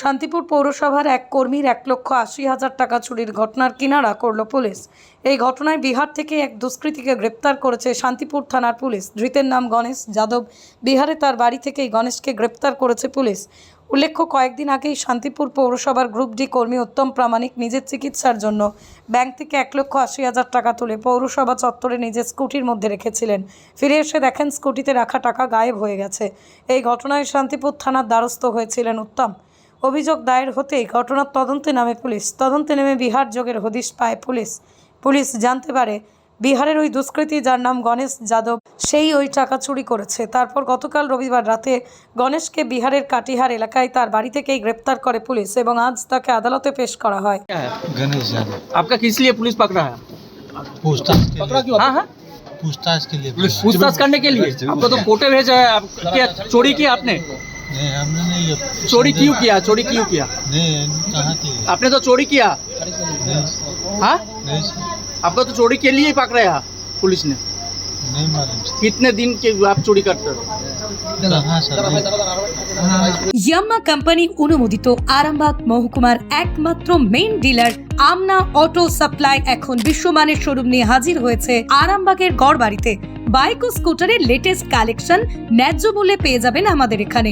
শান্তিপুর পৌরসভার এক কর্মীর এক লক্ষ আশি হাজার টাকা চুরির ঘটনার কিনারা করল পুলিশ। এই ঘটনায় বিহার থেকে এক দুষ্কৃতীকে গ্রেপ্তার করেছে শান্তিপুর থানার পুলিশ। ধৃতের নাম গণেশ যাদব। বিহারে তার বাড়ি থেকেই গণেশকে গ্রেপ্তার করেছে পুলিশ। উল্লেখ্য, কয়েকদিন আগেই শান্তিপুর পৌরসভার গ্রুপ ডি কর্মী উত্তম প্রামাণিক নিজের চিকিৎসার জন্য ব্যাংক থেকে এক লক্ষ আশি হাজার টাকা তুলে পৌরসভা চত্বরে নিজের স্কুটির মধ্যে রেখেছিলেন। ফিরে এসে দেখেন, স্কুটিতে রাখা টাকা গায়েব হয়ে গেছে। এই ঘটনায় শান্তিপুর থানার দ্বারস্থ হয়েছিলেন উত্তম। অভিযোগ দায়ের হতেই ঘটনার তদন্তে নামে পুলিশ তদন্তে নেমে বিহার যোগের হদিশ পায় পুলিশ পুলিশ জানতে পারে বিহারের ওই দুষ্কৃতী যার নাম গণেশ যাদব সেই ওই টাকা চুরি করেছে তারপর গতকাল রবিবার রাতে গণেশকে বিহারের কাটিহার এলাকায় তার বাড়ি থেকেই গ্রেপ্তার করে পুলিশ এবং আজ তাকে আদালতে পেশ করা হয় क्या है गणेश यादव आपका किस लिए पुलिस पकड़ा है पूछताछ के लिए हाँ हाँ पूछताछ के लिए पूछताछ करने के लिए आपको तो कोर्टे भेजा है आप क्या चोरी किया आपने नहीं हमने नहीं ये चोरी क्यों किया चोरी क्यों किया नहीं कहाँ की आपने तो चोरी किया नहीं हाँ नहीं sir, आपको तो चोरी के लिए ही पकड़ा है पुलिस ने नहीं मालूम sir। कितने दिन के आप चोरी करते हो कहाँ सर नहीं- ইয়াম্মা কোম্পানি অনুমোদিত আরামবাগ মহকুমার একমাত্র main dealer Amna auto supply এখন বিশ্বমানের শোরুম নিয়ে হাজির হয়েছে আরামবাগের গড়বাড়িতে বাইক ও স্কুটারের লেটেস্ট কালেকশন ন্যায্য মূল্যে পেয়ে যাবেন আমাদের এখানে